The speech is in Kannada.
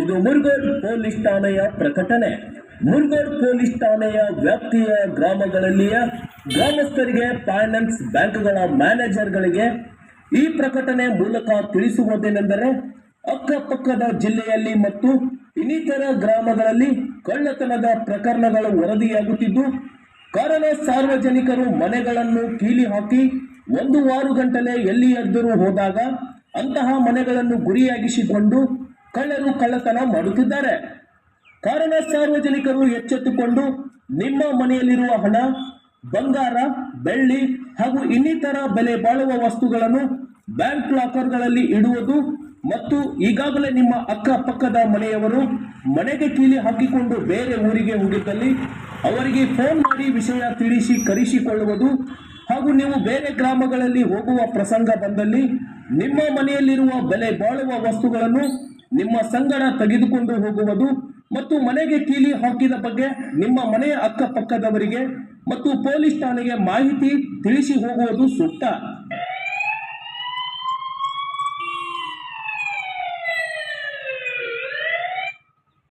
ಇದು ಮುರುಗೋಡ್ ಪೊಲೀಸ್ ಠಾಣೆಯ ಪ್ರಕಟಣೆ. ಮುರುಗೋಡ್ ಪೊಲೀಸ್ ಠಾಣೆಯ ವ್ಯಾಪ್ತಿಯ ಗ್ರಾಮಗಳಲ್ಲಿಯ ಗ್ರಾಮಸ್ಥರಿಗೆ ಫೈನಾನ್ಸ್ ಬ್ಯಾಂಕ್ಗಳ ಮ್ಯಾನೇಜರ್ಗಳಿಗೆ ಈ ಪ್ರಕಟಣೆ ಮೂಲಕ ತಿಳಿಸುವುದೇನೆಂದರೆ, ಅಕ್ಕಪಕ್ಕದ ಜಿಲ್ಲೆಯಲ್ಲಿ ಮತ್ತು ಇನ್ನಿತರ ಗ್ರಾಮಗಳಲ್ಲಿ ಕಳ್ಳತನದ ಪ್ರಕರಣಗಳು ವರದಿಯಾಗುತ್ತಿದ್ದು, ಕಾರಣ ಸಾರ್ವಜನಿಕರು ಮನೆಗಳನ್ನು ಕೀಲಿ ಹಾಕಿ ಒಂದು ವಾರ ಗಂಟಲೆ ಎಲ್ಲಿಯಾದರೂ ಹೋದಾಗ ಅಂತಹ ಮನೆಗಳನ್ನು ಗುರಿಯಾಗಿಸಿಕೊಂಡು ಕಳ್ಳರು ಕಳ್ಳತನ ಮಾಡುತ್ತಿದ್ದಾರೆ. ಕಾರಣ ಸಾರ್ವಜನಿಕರು ಎಚ್ಚೆತ್ತುಕೊಂಡು ನಿಮ್ಮ ಮನೆಯಲ್ಲಿರುವ ಹಣ, ಬಂಗಾರ, ಬೆಳ್ಳಿ ಹಾಗೂ ಇನ್ನಿತರ ಬೆಲೆ ಬಾಳುವ ವಸ್ತುಗಳನ್ನು ಬ್ಯಾಂಕ್ ಲಾಕರ್ಗಳಲ್ಲಿ ಇಡುವುದು ಮತ್ತು ಈಗಾಗಲೇ ನಿಮ್ಮ ಅಕ್ಕಪಕ್ಕದ ಮನೆಯವರು ಮನೆಗೆ ಕೀಲಿ ಹಾಕಿಕೊಂಡು ಬೇರೆ ಊರಿಗೆ ಹೋಗಿದ್ದಲ್ಲಿ ಅವರಿಗೆ ಫೋನ್ ಮಾಡಿ ವಿಷಯ ತಿಳಿಸಿ ಕರೆಸಿಕೊಳ್ಳುವುದು ಹಾಗೂ ನೀವು ಬೇರೆ ಗ್ರಾಮಗಳಲ್ಲಿ ಹೋಗುವ ಪ್ರಸಂಗ ಬಂದಲ್ಲಿ ನಿಮ್ಮ ಮನೆಯಲ್ಲಿರುವ ಬೆಲೆ ಬಾಳುವ ವಸ್ತುಗಳನ್ನು ನಿಮ್ಮ ಸಂಗಡ ತೆಗೆದುಕೊಂಡು ಹೋಗುವುದು ಮತ್ತು ಮನೆಗೆ ಕೀಲಿ ಹಾಕಿದ ಬಗ್ಗೆ ನಿಮ್ಮ ಮನೆಯ ಅಕ್ಕಪಕ್ಕದವರಿಗೆ ಮತ್ತು ಪೊಲೀಸ್ ಠಾಣೆಗೆ ಮಾಹಿತಿ ತಿಳಿಸಿ ಹೋಗುವುದು ಸೂಕ್ತ.